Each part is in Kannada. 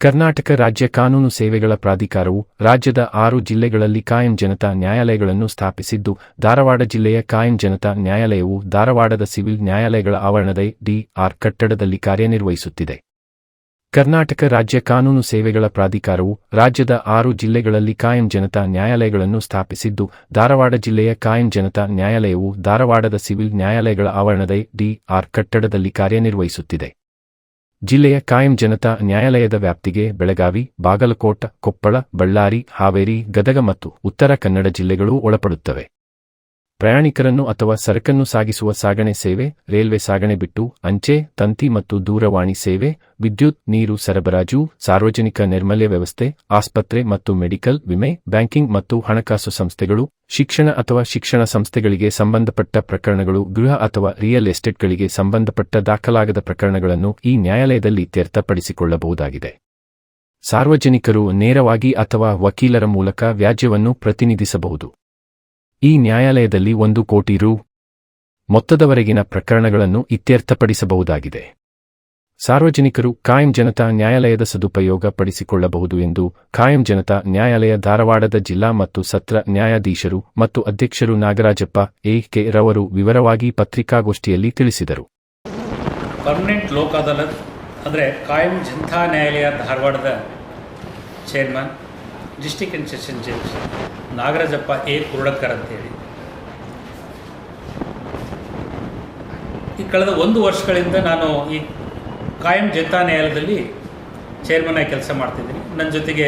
ಕರ್ನಾಟಕ ರಾಜ್ಯ ಕಾನೂನು ಸೇವೆಗಳ ಪ್ರಾಧಿಕಾರವು ರಾಜ್ಯದ ಆರು ಜಿಲ್ಲೆಗಳಲ್ಲಿ ಕಾಯಂ ಜನತಾ ನ್ಯಾಯಾಲಯಗಳನ್ನು ಸ್ಥಾಪಿಸಿದ್ದು, ಧಾರವಾಡ ಜಿಲ್ಲೆಯ ಕಾಯಂ ಜನತಾ ನ್ಯಾಯಾಲಯವು ಧಾರವಾಡದ ಸಿವಿಲ್ ನ್ಯಾಯಾಲಯಗಳ ಆವರಣದ ಡಿಆರ್ ಕಟ್ಟಡದಲ್ಲಿ ಕಾರ್ಯನಿರ್ವಹಿಸುತ್ತಿದೆ. ಕರ್ನಾಟಕ ರಾಜ್ಯ ಕಾನೂನು ಸೇವೆಗಳ ಪ್ರಾಧಿಕಾರವು ರಾಜ್ಯದ ಆರು ಜಿಲ್ಲೆಗಳಲ್ಲಿ ಕಾಯಂ ಜನತಾ ನ್ಯಾಯಾಲಯಗಳನ್ನು ಸ್ಥಾಪಿಸಿದ್ದು, ಧಾರವಾಡ ಜಿಲ್ಲೆಯ ಕಾಯಂ ಜನತಾ ನ್ಯಾಯಾಲಯವು ಧಾರವಾಡದ ಸಿವಿಲ್ ನ್ಯಾಯಾಲಯಗಳ ಆವರಣದ ಡಿಆರ್ ಕಟ್ಟಡದಲ್ಲಿ ಕಾರ್ಯನಿರ್ವಹಿಸುತ್ತಿದೆ. ಜಿಲ್ಲೆಯ ಕಾಯಂ ಜನತಾ ನ್ಯಾಯಾಲಯದ ವ್ಯಾಪ್ತಿಗೆ ಬೆಳಗಾವಿ, ಬಾಗಲಕೋಟ, ಕೊಪ್ಪಳ, ಬಳ್ಳಾರಿ, ಹಾವೇರಿ, ಗದಗ ಮತ್ತು ಉತ್ತರ ಕನ್ನಡ ಜಿಲ್ಲೆಗಳು ಒಳಪಡುತ್ತವೆ. ಪ್ರಯಾಣಿಕರನ್ನು ಅಥವಾ ಸರಕನ್ನು ಸಾಗಿಸುವ ಸಾಗಣೆ ಸೇವೆ, ರೈಲ್ವೆ ಸಾಗಣೆ ಬಿಟ್ಟು, ಅಂಚೆ, ತಂತಿ ಮತ್ತು ದೂರವಾಣಿ ಸೇವೆ, ವಿದ್ಯುತ್, ನೀರು ಸರಬರಾಜು, ಸಾರ್ವಜನಿಕ ನೈರ್ಮಲ್ಯ ವ್ಯವಸ್ಥೆ, ಆಸ್ಪತ್ರೆ ಮತ್ತು ಮೆಡಿಕಲ್ ವಿಮೆ, ಬ್ಯಾಂಕಿಂಗ್ ಮತ್ತು ಹಣಕಾಸು ಸಂಸ್ಥೆಗಳು, ಶಿಕ್ಷಣ ಅಥವಾ ಶಿಕ್ಷಣ ಸಂಸ್ಥೆಗಳಿಗೆ ಸಂಬಂಧಪಟ್ಟ ಪ್ರಕರಣಗಳು, ಗೃಹ ಅಥವಾ ರಿಯಲ್ ಎಸ್ಟೇಟ್ಗಳಿಗೆ ಸಂಬಂಧಪಟ್ಟ ದಾಖಲಾಗದ ಪ್ರಕರಣಗಳನ್ನು ಈ ನ್ಯಾಯಾಲಯದಲ್ಲಿ ತ್ಯರ್ಥಪಡಿಸಿಕೊಳ್ಳಬಹುದಾಗಿದೆ. ಸಾರ್ವಜನಿಕರು ನೇರವಾಗಿ ಅಥವಾ ವಕೀಲರ ಮೂಲಕ ವ್ಯಾಜ್ಯವನ್ನು ಪ್ರತಿನಿಧಿಸಬಹುದು. ಈ ನ್ಯಾಯಾಲಯದಲ್ಲಿ ಒಂದು ಕೋಟಿ ರು ಮೊತ್ತದವರೆಗಿನ ಪ್ರಕರಣಗಳನ್ನು ಇತ್ಯರ್ಥಪಡಿಸಬಹುದಾಗಿದೆ. ಸಾರ್ವಜನಿಕರು ಕಾಯಂ ಜನತಾ ನ್ಯಾಯಾಲಯದ ಸದುಪಯೋಗ ಪಡಿಸಿಕೊಳ್ಳಬಹುದು ಎಂದು ಕಾಯಂ ಜನತಾ ನ್ಯಾಯಾಲಯ ಧಾರವಾಡದ ಜಿಲ್ಲಾ ಮತ್ತು ಸತ್ರ ನ್ಯಾಯಾಧೀಶರು ಮತ್ತು ಅಧ್ಯಕ್ಷರು ನಾಗರಾಜಪ್ಪ, ಎ. ಕೆ. ರವರು ವಿವರವಾಗಿ ಪತ್ರಿಕಾಗೋಷ್ಠಿಯಲ್ಲಿ ತಿಳಿಸಿದರು. ಪರ್ಮನೆಂಟ್ ಲೋಕ್ ಅದಾಲತ್ ಅಂದರೆ ಕಾಯಂ ಜನತಾ ನ್ಯಾಯಾಲಯ ಧಾರವಾಡದ chairman district and session judge Nagarajappa A. Kurudakkar ಅಂತೇಳಿ. ಈ ಕಳೆದ ಒಂದು ವರ್ಷಗಳಿಂದ ನಾನು ಈ ಕಾಯಂ ಜನತಾ ನ್ಯಾಯಾಲಯದಲ್ಲಿ ಚೇರ್ಮನ್ ಆಗಿ ಕೆಲಸ ಮಾಡ್ತಿದ್ದೀನಿ. ನನ್ನ ಜೊತೆಗೆ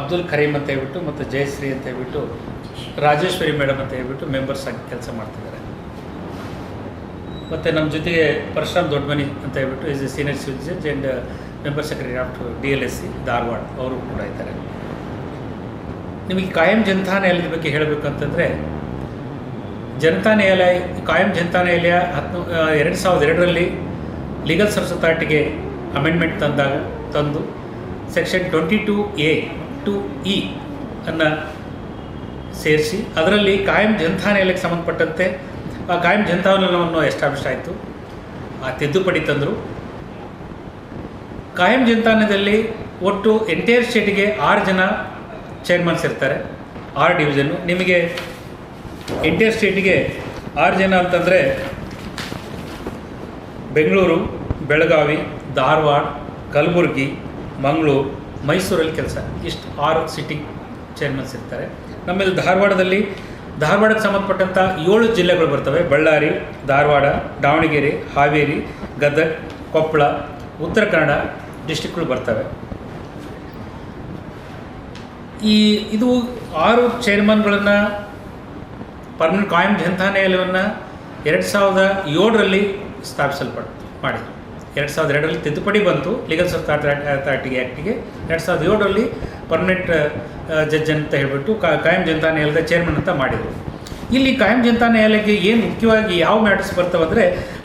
ಅಬ್ದುಲ್ ಕರೀಮ್ ಅಂತ ಹೇಳ್ಬಿಟ್ಟು ಮತ್ತು ಜಯಶ್ರೀ ಅಂತ ಹೇಳ್ಬಿಟ್ಟು ರಾಜೇಶ್ವರಿ ಮೇಡಮ್ ಅಂತ ಹೇಳ್ಬಿಟ್ಟು ಮೆಂಬರ್ಸ್ ಆಗಿ ಕೆಲಸ ಮಾಡ್ತಿದ್ದಾರೆ. ಮತ್ತು ನಮ್ಮ ಜೊತೆಗೆ ಪರಶುರಾಮ್ ದೊಡ್ಡಮನಿ ಅಂತ ಹೇಳ್ಬಿಟ್ಟು is a senior civil and member secretary of D L S C Dharwad. ಅವರು ಕೂಡ ಇದ್ದಾರೆ. ನಿಮಗೆ ಕಾಯಂ ಜನತಾ ನ್ಯಾಯಾಲಯದ ಬಗ್ಗೆ ಹೇಳಬೇಕಂತಂದರೆ, ಜನತಾ ನ್ಯಾಯಾಲಯ, ಕಾಯಂ ಜನತಾ ನ್ಯಾಯಾಲಯ ಹತ್ತು ಎರಡು ಸಾವಿರದ ಎರಡರಲ್ಲಿ ಲೀಗಲ್ ಸರ್ವಿಸ್ ಅಥಾರಿಟಿಗೆ ಅಮೆಂಡ್ಮೆಂಟ್ ತಂದಾಗ, ತಂದು section twenty two A to E ಅನ್ನು ಸೇರಿಸಿ, ಅದರಲ್ಲಿ ಕಾಯಂ ಜನತಾ ನ್ಯಾಯಾಲಯಕ್ಕೆ ಸಂಬಂಧಪಟ್ಟಂತೆ, ಆ ಕಾಯಂ ಜನತಾ ಜನತಾವಲನವನ್ನು ಎಸ್ಟಾಬ್ಲಿಷ್ ಆಯಿತು. ಆ ತಿದ್ದುಪಡಿ ತಂದರು. ಕಾಯಂ ಜನತಾನದಲ್ಲಿ ಒಟ್ಟು ಎಂಟೈರ್ ಸ್ಟೇಟಿಗೆ ಆರು ಜನ ಚೇರ್ಮನ್ಸ್ ಇರ್ತಾರೆ. ಆರ್ ಡಿವಿಷನ್ನು ನಿಮಗೆ ಇಂಡಿಯಾ ಸ್ಟೇಟಿಗೆ ಆರು ಜನ ಅಂತಂದರೆ ಬೆಂಗಳೂರು, ಬೆಳಗಾವಿ, ಧಾರವಾಡ, ಕಲಬುರಗಿ, ಮಂಗಳೂರು, ಮೈಸೂರಲ್ಲಿ ಕೆಲಸ. ಇಷ್ಟು ಆರು ಸಿಟಿ ಚೇರ್ಮನ್ಸ್ ಇರ್ತಾರೆ. ನಮ್ಮಲ್ಲಿ ಧಾರವಾಡದಲ್ಲಿ ಧಾರವಾಡಕ್ಕೆ ಸಂಬಂಧಪಟ್ಟಂಥ ಏಳು ಜಿಲ್ಲೆಗಳು ಬರ್ತವೆ. ಬಳ್ಳಾರಿ, ಧಾರವಾಡ, ದಾವಣಗೆರೆ, ಹಾವೇರಿ, ಗದಗ, ಕೊಪ್ಪಳ ಉತ್ತರ ಕನ್ನಡ ಡಿಸ್ಟಿಕ್ಗಳು ಬರ್ತವೆ. ಈ ಇದು ಆರು ಚೇರ್ಮನ್ಗಳನ್ನು ಪರ್ಮನೆಂಟ್ ಕಾಯಂ ಜನತಾ ನ್ಯಾಯಾಲಯವನ್ನು ಎರಡು ಸಾವಿರದ ಏಳರಲ್ಲಿ ಸ್ಥಾಪಿಸಲ್ಪಟ್ಟು ಮಾಡಿದರು. ಎರಡು ಸಾವಿರದ ಎರಡರಲ್ಲಿ ತಿದ್ದುಪಡಿ ಬಂತು ಲೀಗಲ್ ಸರ್ ಅಥಾರಿಟಿಗೆ ಆ್ಯಕ್ಟಿಗೆ ಎರಡು ಸಾವಿರದ ಏಳರಲ್ಲಿ ಪರ್ಮನೆಂಟ್ ಜಡ್ಜ್ ಅಂತ ಹೇಳಿಬಿಟ್ಟು ಕಾಯಂ ಜನತಾ ನ್ಯಾಯಾಲಯದ ಚೇರ್ಮನ್ ಅಂತ ಮಾಡಿದರು. ಇಲ್ಲಿ ಕಾಯಂ ಜನತಾ ನ್ಯಾಯಾಲಯಕ್ಕೆ ಏನು ಮುಖ್ಯವಾಗಿ ಯಾವ ಮ್ಯಾಟರ್ಸ್ ಬರ್ತವೆ ಅಂದರೆ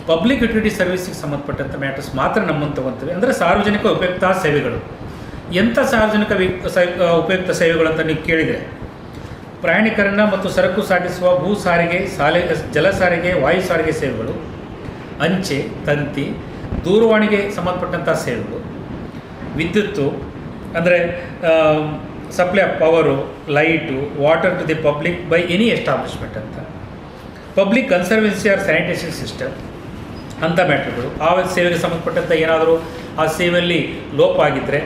ಪಬ್ಲಿಕ್ ಯುಟಿಲಿಟಿ ಸರ್ವಿಸಿಗೆ ಸಂಬಂಧಪಟ್ಟಂಥ ಮ್ಯಾಟರ್ಸ್ ಮಾತ್ರ ನಮ್ಮನ್ನು ತಗೊಳ್ತವೆ ಅಂದರೆ ಸಾರ್ವಜನಿಕ ಉಪಯುಕ್ತ ಸೇವೆಗಳು. ಎಂಥ ಸಾರ್ವಜನಿಕ ಉಪಯುಕ್ತ ಸೇವೆಗಳಂತ ನೀವು ಕೇಳಿದರೆ ಪ್ರಯಾಣಿಕರನ್ನು ಮತ್ತು ಸರಕು ಸಾಗಿಸುವ ಭೂ ಸಾರಿಗೆ, ಸಾಲೆ ಜಲ ಸಾರಿಗೆ, ವಾಯು ಸಾರಿಗೆ ಸೇವೆಗಳು, ಅಂಚೆ, ತಂತಿ, ದೂರವಾಣಿಗೆ ಸಂಬಂಧಪಟ್ಟಂಥ ಸೇವೆಗಳು, ವಿದ್ಯುತ್ತು, ಅಂದರೆ supply of power light water to the public by any establishment ಅಂತ. Public conservancy or sanitation system ಅಂಥ ಮ್ಯಾಟ್ರ್ಗಳು ಆ ಸೇವೆಗೆ ಸಂಬಂಧಪಟ್ಟಂಥ ಏನಾದರೂ ಆ ಸೇವೆಯಲ್ಲಿ ಲೋಪ ಆಗಿದ್ದರೆ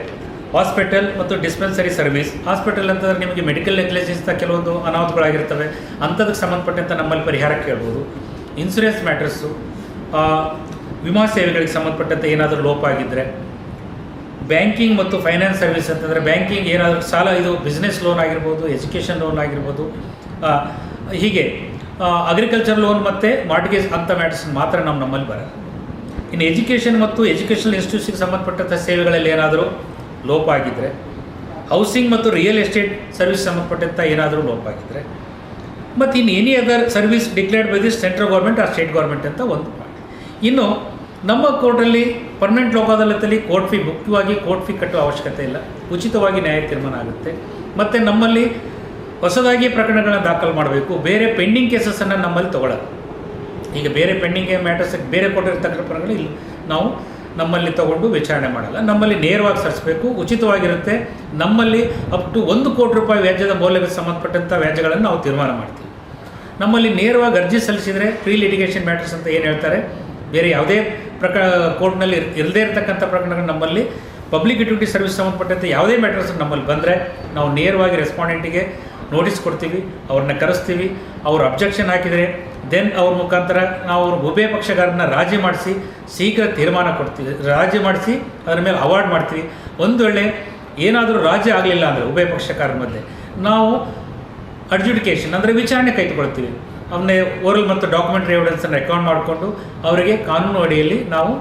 ಹಾಸ್ಪಿಟಲ್ ಮತ್ತು ಡಿಸ್ಪೆನ್ಸರಿ ಸರ್ವಿಸ್. ಹಾಸ್ಪಿಟಲ್ ಅಂತಂದ್ರೆ ನಿಮಗೆ ಮೆಡಿಕಲ್ ನೆಗ್ಲೆಜೆನ್ಸ್ನ ಕೆಲವೊಂದು ಅನಾಹುತಗಳಾಗಿರ್ತವೆ. ಅಂಥದಕ್ಕೆ ಸಂಬಂಧಪಟ್ಟಂಥ ನಮ್ಮಲ್ಲಿ ಪರಿಹಾರ ಕೇಳ್ಬೋದು. ಇನ್ಸೂರೆನ್ಸ್ ಮ್ಯಾಟ್ರಸ್ಸು ವಿಮಾ ಸೇವೆಗಳಿಗೆ ಸಂಬಂಧಪಟ್ಟಂತೆ ಏನಾದರೂ ಲೋಪ ಆಗಿದ್ದರೆ ಬ್ಯಾಂಕಿಂಗ್ ಮತ್ತು ಫೈನಾನ್ಸ್ ಸರ್ವಿಸ್ ಅಂತಂದರೆ ಬ್ಯಾಂಕಿಂಗ್ ಏನಾದರೂ ಸಾಲ, ಇದು ಬಿಸ್ನೆಸ್ ಲೋನ್ ಆಗಿರ್ಬೋದು ಎಜುಕೇಷನ್ ಲೋನ್ ಆಗಿರ್ಬೋದು ಹೀಗೆ ಅಗ್ರಿಕಲ್ಚರ್ ಲೋನ್ ಮತ್ತು ಮಾರ್ಟಿಗೇಜ್ ಅಂತ ಮ್ಯಾಟರ್ಸ್ ಮಾತ್ರ ನಮ್ಮ ನಮ್ಮಲ್ಲಿ ಬರೋದು ಇನ್ನು ಎಜುಕೇಷನ್ ಮತ್ತು ಎಜುಕೇಷನಲ್ ಇನ್ಸ್ಟಿಟ್ಯೂಷನ್ಗೆ ಸಂಬಂಧಪಟ್ಟಂಥ ಸೇವೆಗಳಲ್ಲಿ ಏನಾದರೂ ಲೋಪ ಆಗಿದ್ದರೆ ಹೌಸಿಂಗ್ ಮತ್ತು ರಿಯಲ್ ಎಸ್ಟೇಟ್ ಸರ್ವಿಸ್ ಸಂಬಂಧಪಟ್ಟಂಥ ಏನಾದರೂ ಲೋಪ ಆಗಿದ್ದರೆ ಮತ್ತು ಇನ್ನು any other service declared by the central government or state government ಅಂತ ಒಂದು ಪಾಯಿಂಟ್ ಇನ್ನು, ನಮ್ಮ ಕೋರ್ಟಲ್ಲಿ ಪರ್ಮನೆಂಟ್ ಲೋಕ ಅದಾಲತಲ್ಲಿ ಕೋರ್ಟ್ ಫೀ ಮುಖ್ಯವಾಗಿ ಕೋರ್ಟ್ ಫೀ ಕಟ್ಟುವ ಅವಶ್ಯಕತೆ ಇಲ್ಲ. ಉಚಿತವಾಗಿ ನ್ಯಾಯ ತೀರ್ಮಾನ ಆಗುತ್ತೆ. ಮತ್ತು ನಮ್ಮಲ್ಲಿ ಹೊಸದಾಗಿ ಪ್ರಕರಣಗಳನ್ನು ದಾಖಲು ಮಾಡಬೇಕು. ಬೇರೆ ಪೆಂಡಿಂಗ್ ಕೇಸಸನ್ನು ನಮ್ಮಲ್ಲಿ ತೊಗೊಳ್ಳೋದು ಈಗ ಬೇರೆ ಪೆಂಡಿಂಗ್ ಮ್ಯಾಟರ್ಸ್ ಬೇರೆ ಕೊಟ್ಟಿರ್ತಕ್ಕಂಥ ಪ್ರಕರಣಗಳು ಇಲ್ಲಿ ನಾವು ನಮ್ಮಲ್ಲಿ ತಗೊಂಡು ವಿಚಾರಣೆ ಮಾಡಲ್ಲ. ನಮ್ಮಲ್ಲಿ ನೇರವಾಗಿ ಸರಿಸಬೇಕು, ಉಚಿತವಾಗಿರುತ್ತೆ. ನಮ್ಮಲ್ಲಿ ಅಪ್ ಟು ಒಂದು ಕೋಟಿ ರೂಪಾಯಿ ವ್ಯಾಜ್ಯದ ಮೌಲ್ಯಕ್ಕೆ ಸಂಬಂಧಪಟ್ಟಂಥ ವ್ಯಾಜ್ಯಗಳನ್ನು ನಾವು ತೀರ್ಮಾನ ಮಾಡ್ತೀವಿ. ನಮ್ಮಲ್ಲಿ ನೇರವಾಗಿ ಅರ್ಜಿ ಸಲ್ಲಿಸಿದರೆ ಪ್ರೀ ಲಿಟಿಗೇಷನ್ ಮ್ಯಾಟರ್ಸ್ ಅಂತ ಏನು ಹೇಳ್ತಾರೆ? ಬೇರೆ ಯಾವುದೇ ಪ್ರಕ ಕೋರ್ಟ್ನಲ್ಲಿ ಇರದೇ ಇರತಕ್ಕಂಥ ಪ್ರಕರಣಗಳು ನಮ್ಮಲ್ಲಿ ಪಬ್ಲಿಕ್ ಯುಟಿಲಿಟಿ ಸರ್ವಿಸ್ ಸಂಬಂಧಪಟ್ಟಂತೆ ಯಾವುದೇ ಮ್ಯಾಟರ್ಸ್ ನಮ್ಮಲ್ಲಿ ಬಂದರೆ ನಾವು ನೇರವಾಗಿ ರೆಸ್ಪಾಂಡೆಂಟಿಗೆ ನೋಟಿಸ್ ಕೊಡ್ತೀವಿ, ಅವ್ರನ್ನ ಕರೆಸ್ತೀವಿ. ಅವ್ರು ಅಬ್ಜೆಕ್ಷನ್ ಹಾಕಿದರೆ ದೆನ್ ಅವ್ರ ಮುಖಾಂತರ ನಾವು ಅವ್ರ ಉಭಯ ಪಕ್ಷಗಾರನ್ನ ರಾಜಿ ಮಾಡಿಸಿ ಶೀಘ್ರ ತೀರ್ಮಾನ ಕೊಡ್ತೀವಿ. ರಾಜಿ ಮಾಡಿಸಿ ಅದರ ಮೇಲೆ ಅವಾರ್ಡ್ ಮಾಡ್ತೀವಿ. ಒಂದು ವೇಳೆ ಏನಾದರೂ ರಾಜಿ ಆಗಲಿಲ್ಲ ಅಂದರೆ ಉಭಯ ಪಕ್ಷಕಾರರ ಮಧ್ಯೆ, ನಾವು ಅಡ್ಜುಡಿಕೇಷನ್ ಅಂದರೆ ವಿಚಾರಣೆ ಕೈಗೊಳ್ತೀವಿ ಅವನ್ನೇ ಓರಲ್ ಮತ್ತು ಡಾಕ್ಯುಮೆಂಟ್ರಿ ಎವಿಡೆನ್ಸನ್ನು ರೆಕಾರ್ಡ್ ಮಾಡಿಕೊಂಡು ಅವರಿಗೆ ಕಾನೂನು ಅಡಿಯಲ್ಲಿ ನಾವು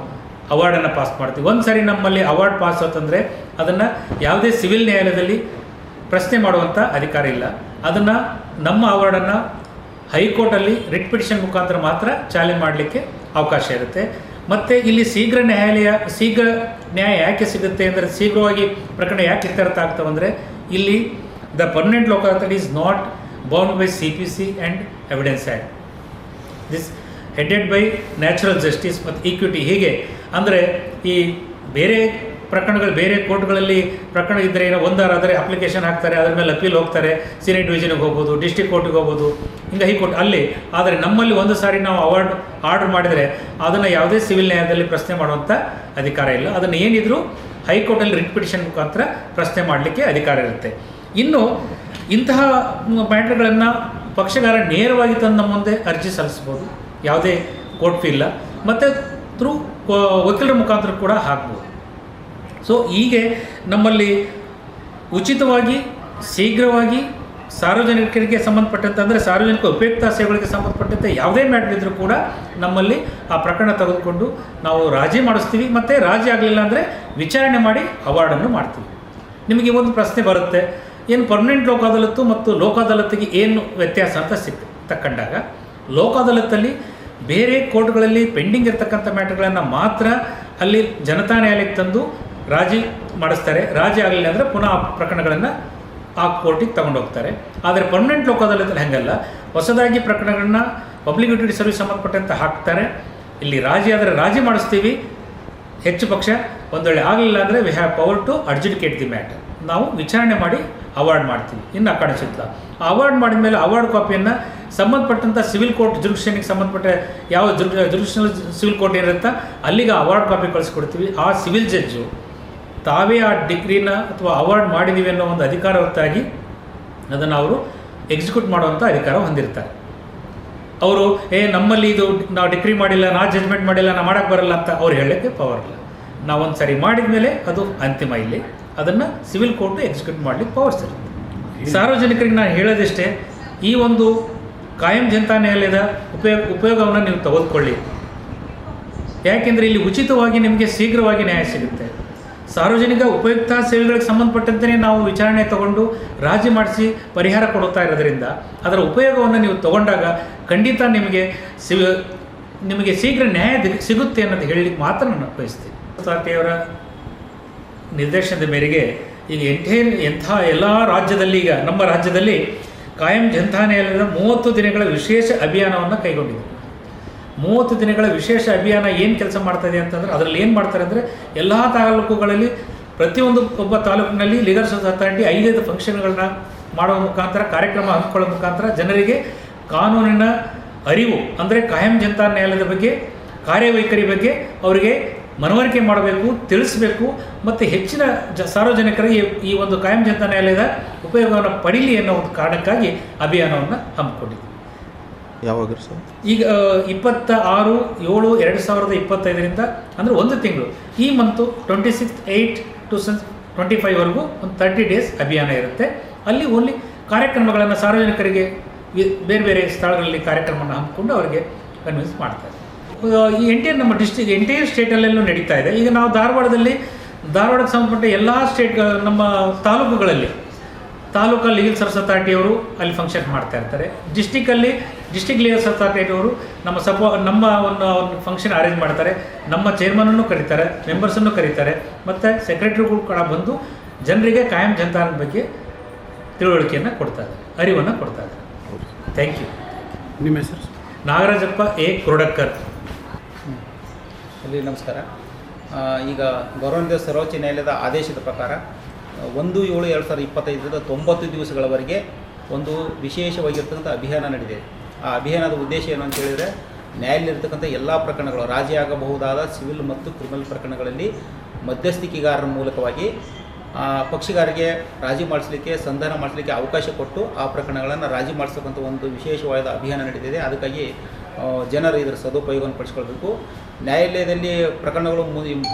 ಅವಾರ್ಡನ್ನು ಪಾಸ್ ಮಾಡ್ತೀವಿ. ಒಂದು ಸಾರಿ ನಮ್ಮಲ್ಲಿ ಅವಾರ್ಡ್ ಪಾಸ್ ಆತಂದರೆ ಅದನ್ನು ಯಾವುದೇ ಸಿವಿಲ್ ನ್ಯಾಯಾಲಯದಲ್ಲಿ ಪ್ರಶ್ನೆ ಮಾಡುವಂಥ ಅಧಿಕಾರ ಇಲ್ಲ. ಅದನ್ನು ನಮ್ಮ ಅವಾರ್ಡನ್ನು ಹೈಕೋರ್ಟಲ್ಲಿ ರಿಟ್ ಪಿಟಿಷನ್ ಮುಖಾಂತರ ಮಾತ್ರ ಚಾಲೆಂಜ್ ಮಾಡಲಿಕ್ಕೆ ಅವಕಾಶ ಇರುತ್ತೆ. ಮತ್ತು ಇಲ್ಲಿ ಶೀಘ್ರ ನ್ಯಾಯಾಲಯ, ಶೀಘ್ರ ನ್ಯಾಯ ಯಾಕೆ ಸಿಗುತ್ತೆ ಅಂದರೆ ಶೀಘ್ರವಾಗಿ ಪ್ರಕರಣ ಯಾಕೆ ಇತ್ಯರ್ಥ ಆಗ್ತವಂದರೆ ಇಲ್ಲಿ the permanent Lokayukta is not bound by C P C and evidence act this headed by natural justice ಮತ್ತು ಈಕ್ವಿಟಿ ಹೀಗೆ. ಅಂದರೆ ಈ ಬೇರೆ ಪ್ರಕರಣಗಳು ಬೇರೆ ಕೋರ್ಟ್ಗಳಲ್ಲಿ ಪ್ರಕರಣ ಇದ್ದರೆ ಏನೋ ಒಂದಾರಾದರೆ ಅಪ್ಲಿಕೇಶನ್ ಹಾಕ್ತಾರೆ, ಅದ್ರ ಮೇಲೆ ಅಪೀಲ್ ಹೋಗ್ತಾರೆ ಸೀನಿಯರ್ ಡಿವಿಷನ್ಗೆ ಹೋಗ್ಬೋದು ಡಿಸ್ಟಿಕ್ ಕೋರ್ಟಿಗೆ ಹೋಗ್ಬೋದು ಹಿಂಗೆ ಹೈಕೋರ್ಟ್ ಅಲ್ಲಿ, ಆದರೆ ನಮ್ಮಲ್ಲಿ ಒಂದು ಸಾರಿ ನಾವು ಅವಾರ್ಡ್, ಆರ್ಡರ್ ಮಾಡಿದರೆ ಅದನ್ನು ಯಾವುದೇ ಸಿವಿಲ್ ನ್ಯಾಯದಲ್ಲಿ ಪ್ರಶ್ನೆ ಮಾಡುವಂಥ ಅಧಿಕಾರ ಇಲ್ಲ. ಅದನ್ನು ಏನಿದ್ರು ಹೈಕೋರ್ಟಲ್ಲಿ ರಿಟ್ ಪಿಟಿಷನ್ ಮುಖಾಂತರ ಪ್ರಶ್ನೆ ಮಾಡಲಿಕ್ಕೆ ಅಧಿಕಾರ ಇರುತ್ತೆ. ಇನ್ನು ಇಂತಹ ಮ್ಯಾಟ್ರ್ಗಳನ್ನು ಪಕ್ಷಗಾರ ನೇರವಾಗಿ ತಂದು ನಮ್ಮ ಮುಂದೆ ಅರ್ಜಿ ಸಲ್ಲಿಸ್ಬೋದು ಯಾವುದೇ ಕೋರ್ಟ್ ಫೀ ಇಲ್ಲ. ಮತ್ತು ಥ್ರೂ ವಕೀಲರ ಮುಖಾಂತರ ಕೂಡ ಹಾಕ್ಬೋದು. ಸೊ ಹೀಗೆ ನಮ್ಮಲ್ಲಿ ಉಚಿತವಾಗಿ, ಶೀಘ್ರವಾಗಿ ಸಾರ್ವಜನಿಕರಿಗೆ ಸಂಬಂಧಪಟ್ಟಂತೆ ಅಂದರೆ ಸಾರ್ವಜನಿಕ ಉಪಯುಕ್ತ ಸೇವೆಗಳಿಗೆ ಸಂಬಂಧಪಟ್ಟಂತೆ ಯಾವುದೇ ಮ್ಯಾಟ್ರ್ ಇದ್ದರೂ ಕೂಡ ನಮ್ಮಲ್ಲಿ ಆ ಪ್ರಕರಣ ತೆಗೆದುಕೊಂಡು ನಾವು ರಾಜಿ ಮಾಡಿಸ್ತೀವಿ. ಮತ್ತು ರಾಜಿ ಆಗಲಿಲ್ಲ ಅಂದರೆ ವಿಚಾರಣೆ ಮಾಡಿ ಅವಾರ್ಡನ್ನು ಮಾಡ್ತೀವಿ. ನಿಮಗೆ ಒಂದು ಪ್ರಶ್ನೆ ಬರುತ್ತೆ. ಏನು ಪರ್ಮನೆಂಟ್ ಲೋಕ ಅದಾಲತ್ತು ಮತ್ತು ಲೋಕ ಅದಾಲತ್ತಿಗೆ ಏನು ವ್ಯತ್ಯಾಸ ಅಂತ ಸಿಕ್, ತಕ್ಕಂಡಾಗ ಲೋಕ ಅದಾಲತ್ತಲ್ಲಿ ಬೇರೆ ಕೋರ್ಟ್ಗಳಲ್ಲಿ ಪೆಂಡಿಂಗ್ ಇರ್ತಕ್ಕಂಥ ಮ್ಯಾಟ್ರ್ಗಳನ್ನು ಮಾತ್ರ ಅಲ್ಲಿ ಜನತಾ ನ್ಯಾಯಾಲಯಕ್ಕೆ ತಂದು ರಾಜಿ ಮಾಡಿಸ್ತಾರೆ. ರಾಜಿ ಆಗಲಿಲ್ಲ ಅಂದರೆ ಪುನಃ ಪ್ರಕರಣಗಳನ್ನು ಆ ಕೋರ್ಟಿಗೆ ತಗೊಂಡು ಹೋಗ್ತಾರೆ. ಆದರೆ ಪರ್ಮನೆಂಟ್ ಲೋಕದಲ್ಲಿ ಹಾಗಲ್ಲ. ಹೊಸದಾಗಿ ಪ್ರಕರಣಗಳನ್ನ ಪಬ್ಲಿಕ್ ಯುಟಿಲಿಟಿ ಸರ್ವಿಸ್ ಸಂಬಂಧಪಟ್ಟಂತೆ ಹಾಕ್ತಾರೆ. ಇಲ್ಲಿ ರಾಜಿ ಆದರೆ ರಾಜಿ ಮಾಡಿಸ್ತೀವಿ. ಹೆಚ್ಚು ಪಕ್ಷ ಒಂದು ವೇಳೆ ಆಗಲಿಲ್ಲ ಅಂದರೆ we have power to adjudicate the matter ನಾವು ವಿಚಾರಣೆ ಮಾಡಿ ಅವಾರ್ಡ್ ಮಾಡ್ತೀವಿ. ಇನ್ನು ಅಕಾಡೆ ಆ ಅವಾರ್ಡ್ ಮಾಡಿದ ಮೇಲೆ ಅವಾರ್ಡ್ ಕಾಪಿಯನ್ನು ಸಂಬಂಧಪಟ್ಟಂಥ ಸಿವಿಲ್ ಕೋರ್ಟ್ ಜುರುಕ್ಷನಿಗೆ ಸಂಬಂಧಪಟ್ಟ ಯಾವ ಜುರುಕ್ಷನಲ್ ಸಿವಿಲ್ ಕೋರ್ಟ್ ಏನಿರುತ್ತಾ ಅಲ್ಲಿಗೆ ಅವಾರ್ಡ್ ಕಾಪಿ ಕಳಿಸ್ಕೊಡ್ತೀವಿ. ಆ ಸಿವಿಲ್ ಜಡ್ಜು ತಾವೇ ಆ ಡಿಗ್ರಿನ ಅಥವಾ ಅವಾರ್ಡ್ ಮಾಡಿದ್ದೀವಿ ಅನ್ನೋ ಒಂದು ಅಧಿಕಾರ ಹೊರತಾಗಿ ಅದನ್ನು ಅವರು ಎಕ್ಸಿಕ್ಯೂಟ್ ಮಾಡುವಂಥ ಅಧಿಕಾರ ಹೊಂದಿರ್ತಾರೆ. ಅವರು ಏ ನಮ್ಮಲ್ಲಿ ಇದು ನಾವು ಡಿಗ್ರಿ ಮಾಡಿಲ್ಲ ನಾ ಜಜ್ಮೆಂಟ್ ಮಾಡಿಲ್ಲ ನಾ ಮಾಡೋಕ್ಕೆ ಬರಲ್ಲ ಅಂತ ಅವ್ರು ಹೇಳೋಕ್ಕೆ ಪವರ್ ಇಲ್ಲ. ನಾವೊಂದು ಸರಿ ಮಾಡಿದ ಮೇಲೆ ಅದು ಅಂತಿಮ ಇಲ್ಲಿ. ಅದನ್ನು ಸಿವಿಲ್ ಕೋರ್ಟು ಎಕ್ಸಿಕ್ಯೂಟ್ ಮಾಡಲಿಕ್ಕೆ ಪವರ್ಸ್ ಇರುತ್ತೆ. ಸಾರ್ವಜನಿಕರಿಗೆ ನಾನು ಹೇಳೋದಿಷ್ಟೇ ಈ ಒಂದು ಕಾಯಂ ಜನತಾ ನ್ಯಾಯಾಲಯದ ಉಪಯೋಗ ಉಪಯೋಗವನ್ನು ನೀವು ತೆಗೆದುಕೊಳ್ಳಿ ಯಾಕೆಂದರೆ ಇಲ್ಲಿ ಉಚಿತವಾಗಿ ನಿಮಗೆ ಶೀಘ್ರವಾಗಿ ನ್ಯಾಯ ಸಿಗುತ್ತೆ. ಸಾರ್ವಜನಿಕ ಉಪಯುಕ್ತ ಸೇವೆಗಳಿಗೆ ಸಂಬಂಧಪಟ್ಟಂತೆ ನಾವು ವಿಚಾರಣೆ ತಗೊಂಡು ರಾಜಿ ಮಾಡಿಸಿ ಪರಿಹಾರ ಕೊಡುತ್ತಾ ಇರೋದರಿಂದ ಅದರ ಉಪಯೋಗವನ್ನು ನೀವು ತಗೊಂಡಾಗ ಖಂಡಿತ ನಿಮಗೆ ಸಿಗ ನಿಮಗೆ ಶೀಘ್ರ ನ್ಯಾಯ ಸಿಗುತ್ತೆ ಅನ್ನೋದು ಹೇಳಲಿಕ್ಕೆ ಮಾತ್ರ ನಾನು ಬಯಸ್ತೀನಿ. ಸಾಟಿಯವರ ನಿರ್ದೇಶನದ ಮೇರೆಗೆ ಈಗ ಎಂಟೇ ಎಂಥ ಎಲ್ಲ ರಾಜ್ಯದಲ್ಲಿ ಈಗ ನಮ್ಮ ರಾಜ್ಯದಲ್ಲಿ ಕಾಯಂ ನ್ಯಾಯಾಲಯದ ಮೂವತ್ತು ದಿನಗಳ ವಿಶೇಷ ಅಭಿಯಾನವನ್ನು ಕೈಗೊಂಡಿದೆ ಮೂವತ್ತು ದಿನಗಳ ವಿಶೇಷ ಅಭಿಯಾನ ಏನು ಕೆಲಸ ಮಾಡ್ತಾಯಿದೆ ಅಂತಂದರೆ ಅದರಲ್ಲಿ ಏನು ಮಾಡ್ತಾರೆ ಅಂದರೆ ಎಲ್ಲ ತಾಲೂಕುಗಳಲ್ಲಿ ಪ್ರತಿಯೊಂದು ಒಬ್ಬ ತಾಲೂಕಿನಲ್ಲಿ ಲೀಗಲ್ ಅಥಾರಿಟಿ ಐದೈದು ಫಂಕ್ಷನ್ಗಳನ್ನ ಮಾಡುವ ಮುಖಾಂತರ, ಕಾರ್ಯಕ್ರಮ ಹಮ್ಮಿಕೊಳ್ಳೋ ಮುಖಾಂತರ ಜನರಿಗೆ ಕಾನೂನಿನ ಅರಿವು ಅಂದರೆ ಕಾಯಂ ಜನತಾ ನ್ಯಾಯಾಲಯದ ಬಗ್ಗೆ, ಕಾರ್ಯವೈಖರಿ ಬಗ್ಗೆ ಅವರಿಗೆ ಮನವರಿಕೆ ಮಾಡಬೇಕು, ತಿಳಿಸಬೇಕು ಮತ್ತು ಹೆಚ್ಚಿನ ಜ ಸಾರ್ವಜನಿಕರಿಗೆ ಈ- ಈ ಒಂದು ಕಾಯಂ ಜನತಾ ನ್ಯಾಯಾಲಯದ ಉಪಯೋಗವನ್ನು ಪಡೀಲಿ ಅನ್ನೋ ಒಂದು ಕಾರಣಕ್ಕಾಗಿ ಅಭಿಯಾನವನ್ನು ಹಮ್ಮಿಕೊಂಡಿದೆ ಯಾವಾಗ ಸರ್ ಈಗ ಇಪ್ಪತ್ತ ಆರು ಏಳು, ಎರಡು ಸಾವಿರದ ಇಪ್ಪತ್ತೈದರಿಂದ, ಅಂದರೆ ಒಂದು ತಿಂಗಳು, ಈ month twenty six eight to twenty ಫೈವ್ವರೆಗೂ ಒಂದು ತರ್ಟಿ ಡೇಸ್ ಅಭಿಯಾನ ಇರುತ್ತೆ. ಅಲ್ಲಿ ಓನ್ಲಿ ಕಾರ್ಯಕ್ರಮಗಳನ್ನು ಸಾರ್ವಜನಿಕರಿಗೆ ಬೇರೆ ಬೇರೆ ಸ್ಥಳಗಳಲ್ಲಿ ಕಾರ್ಯಕ್ರಮವನ್ನು ಹಮ್ಮಿಕೊಂಡು ಅವರಿಗೆ ಕನ್ವಿನ್ಸ್ ಮಾಡ್ತಾರೆ ಈ ಎಂಟಿಯರ್ ನಮ್ಮ ಡಿಸ್ಟಿಕ್ ಎಂಟೈರ್ ಸ್ಟೇಟಲ್ಲೆಲ್ಲೂ ನಡೀತಾ ಇದೆ. ಈಗ ನಾವು ಧಾರವಾಡದಲ್ಲಿ, ಧಾರವಾಡಕ್ಕೆ ಸಂಬಂಧಪಟ್ಟ ಎಲ್ಲ ಸ್ಟೇಟ್ ನಮ್ಮ ತಾಲೂಕುಗಳಲ್ಲಿ ತಾಲೂಕಾ ಲೀಗಲ್ ಸರ್ವಿಸ್ ಅಥಾರಿಟಿಯವರು ಅಲ್ಲಿ ಫಂಕ್ಷನ್ ಮಾಡ್ತಾ ಇರ್ತಾರೆ. ಡಿಸ್ಟಿಕಲ್ಲಿ ಡಿಸ್ಟಿಕ್ ಲೀಗಲ್ ಸರ್ವಿಸ್ ಅಥಾರಿಟಿಯವರು ನಮ್ಮ ಸಪೋ ನಮ್ಮ ಒಂದು ಒಂದು ಫಂಕ್ಷನ್ ಅರೇಂಜ್ ಮಾಡ್ತಾರೆ. ನಮ್ಮ ಚೇರ್ಮನನ್ನು ಕರೀತಾರೆ ಮೆಂಬರ್ಸನ್ನು ಕರೀತಾರೆ. ಮತ್ತು ಸೆಕ್ರೆಟರಿಗಳು ಕೂಡ ಬಂದು ಜನರಿಗೆ ಕಾಯಂ ಜನತಾ ಬಗ್ಗೆ ತಿಳುವಳಿಕೆಯನ್ನು ಕೊಡ್ತಾರೆ ಅರಿವನ್ನು ಕೊಡ್ತಾರೆ ಥ್ಯಾಂಕ್ ಯು ನಿಮ್ಮ ಹೆಸರು? ನಾಗರಾಜಪ್ಪ ಎ. ಕುರುಡಕ್ಕರ್. ಅಲ್ಲಿ ನಮಸ್ಕಾರ. ಈಗ ಗೌರವಾನ್ವಿತ ಸರ್ವೋಚ್ಚ ನ್ಯಾಯಾಲಯದ ಆದೇಶದ ಪ್ರಕಾರ ಒಂದು ಏಳು ಎರಡು ಸಾವಿರದ ಇಪ್ಪತ್ತೈದರಿಂದ ತೊಂಬತ್ತು ದಿವಸಗಳವರೆಗೆ ಒಂದು ವಿಶೇಷವಾಗಿರ್ತಕ್ಕಂಥ ಅಭಿಯಾನ ನಡೆದಿದೆ. ಆ ಅಭಿಯಾನದ ಉದ್ದೇಶ ಏನು ಅಂತ ಹೇಳಿದರೆ ನ್ಯಾಯಾಲಯದಲ್ಲಿರ್ತಕ್ಕಂಥ ಎಲ್ಲ ಪ್ರಕರಣಗಳು ರಾಜಿಯಾಗಬಹುದಾದ ಸಿವಿಲ್ ಮತ್ತು ಕ್ರಿಮಿನಲ್ ಪ್ರಕರಣಗಳಲ್ಲಿ ಮಧ್ಯಸ್ಥಿಕೆಗಾರರ ಮೂಲಕವಾಗಿ ಆ, ಪಕ್ಷಗಾರರಿಗೆ ರಾಜಿ ಮಾಡಿಸಲಿಕ್ಕೆ ಸಂಧಾನ ಮಾಡಿಸಲಿಕ್ಕೆ ಅವಕಾಶ ಕೊಟ್ಟು ಆ ಪ್ರಕರಣಗಳನ್ನು ರಾಜಿ ಮಾಡಿಸ್ತಕ್ಕಂಥ ಒಂದು ವಿಶೇಷವಾದ ಅಭಿಯಾನ ನಡೆದಿದೆ ಅದಕ್ಕಾಗಿ ಜನರು ಇದರ ಸದುಪಯೋಗವನ್ನು ಪಡಿಸ್ಕೊಳ್ಬೇಕು. ನ್ಯಾಯಾಲಯದಲ್ಲಿ ಪ್ರಕರಣಗಳು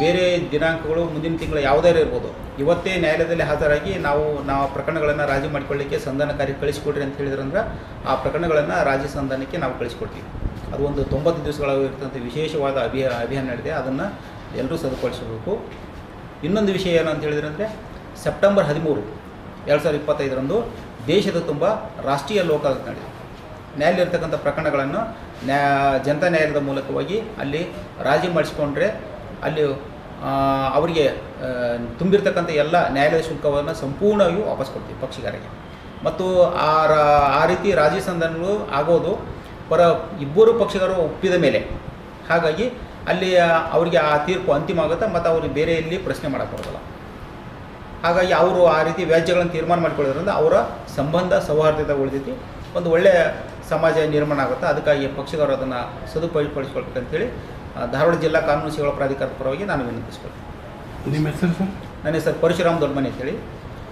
ಬೇರೆ ದಿನಾಂಕಗಳು ಮುಂದಿನ ತಿಂಗಳು ಯಾವುದೇ ಇರ್ಬೋದು. ಇವತ್ತೇ ನ್ಯಾಯಾಲಯದಲ್ಲಿ ಹಾಜರಾಗಿ ನಾವು ನಾವು ಪ್ರಕರಣಗಳನ್ನು ರಾಜಿ ಮಾಡಿಕೊಳ್ಳಿಕ್ಕೆ ಸಂಧಾನಕಾರಿ ಕಳಿಸ್ಕೊಡ್ರಿ ಅಂತ ಹೇಳಿದ್ರಂದ್ರೆ ಆ ಪ್ರಕರಣಗಳನ್ನು ರಾಜಿ ಸಂಧಾನಕ್ಕೆ ನಾವು ಕಳಿಸ್ಕೊಡ್ತೀವಿ. ಅದು ಒಂದು ತೊಂಬತ್ತು ದಿವಸಗಳಾಗಿರ್ತಕ್ಕಂಥ ವಿಶೇಷವಾದ ಅಭಿಯ ಅಭಿಯಾನ ನಡೆದಿದೆ. ಅದನ್ನು ಎಲ್ಲರೂ ಸದುಪಡಿಸಬೇಕು ಇನ್ನೊಂದು ವಿಷಯ ಏನು ಅಂತ ಹೇಳಿದ್ರೆ ಅಂದರೆ ಸೆಪ್ಟೆಂಬರ್ ಹದಿಮೂರು, ಎರಡು ಸಾವಿರದ ಇಪ್ಪತ್ತೈದರಂದು ದೇಶದ ತುಂಬ ರಾಷ್ಟ್ರೀಯ ಲೋಕಾಯುಕ್ತ ನಡೆದಿದೆ. ನ್ಯಾಯಾಲಯ ಇರ್ತಕ್ಕಂಥ ಪ್ರಕರಣಗಳನ್ನು ನ್ಯಾ, ಜನತಾ ನ್ಯಾಯಾಲಯದ ಮೂಲಕವಾಗಿ ಅಲ್ಲಿ ರಾಜಿ ಮಾಡಿಸ್ಕೊಂಡ್ರೆ ಅಲ್ಲಿ ಅವರಿಗೆ ತುಂಬಿರ್ತಕ್ಕಂಥ ಎಲ್ಲ ನ್ಯಾಯಾಲಯ ಶುಲ್ಕವನ್ನು ಸಂಪೂರ್ಣವಾಗಿ ವಾಪಸ್ ಕೊಡ್ತೀವಿ ಪಕ್ಷಿಗಾರಿಗೆ ಮತ್ತು ಆ ಆ ರೀತಿ ರಾಜಿ ಸಂಧಾನಗಳು ಆಗೋದು ಪರ ಇಬ್ಬರು ಪಕ್ಷಗಾರರು ಒಪ್ಪಿದ ಮೇಲೆ. ಹಾಗಾಗಿ ಅಲ್ಲಿ ಅವರಿಗೆ ಆ ತೀರ್ಪು ಅಂತಿಮ ಆಗುತ್ತೆ ಮತ್ತು ಅವ್ರಿಗೆ ಬೇರೆ ಎಲ್ಲಿ ಪ್ರಶ್ನೆ ಮಾಡೋಕ್ಕಾಗಲ್ಲ ಹಾಗಾಗಿ ಅವರು ಆ ರೀತಿ ವ್ಯಾಜ್ಯಗಳನ್ನು ತೀರ್ಮಾನ ಮಾಡಿಕೊಳ್ಳೋದ್ರಿಂದ ಅವರ ಸಂಬಂಧ ಸೌಹಾರ್ದತೆ ಉಳಿದೈತಿ ಒಂದು ಒಳ್ಳೆಯ ಸಮಾಜ ನಿರ್ಮಾಣ ಆಗುತ್ತೆ ಅದಕ್ಕಾಗಿ ಪಕ್ಷಗಾರರು ಅದನ್ನು ಸದುಪಯೋಗಪಡಿಸ್ಕೊಳ್ಬೇಕಂತೇಳಿ ಧಾರವಾಡ ಜಿಲ್ಲಾ ಕಾನೂನು ಸೇವಾ ಪ್ರಾಧಿಕಾರದ ಪರವಾಗಿ ನಾನು ವಿನಂತಿಸ್ಕೊಳ್ತೀನಿ. ನಿಮ್ಮ ಹೆಸರು ಸರ್? ನನ್ನ ಹೆಸರು ಪರಶುರಾಮ್ ದೊಡ್ಮನೆ ಅಂತೇಳಿ.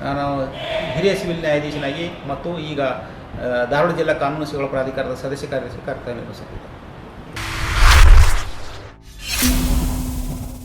ನಾನು ಹಿರಿಯ ಸಿವಿಲ್ ನ್ಯಾಯಾಧೀಶನಾಗಿ ಮತ್ತು ಈಗ ಧಾರವಾಡ ಜಿಲ್ಲಾ ಕಾನೂನು ಸೇವಾ ಪ್ರಾಧಿಕಾರದ ಸದಸ್ಯ ಕಾರ್ಯದರ್ಶಿ ಕರ್ತವ್ಯ ನಿರ್ವಹಿಸುತ್ತಿದ್ದೆ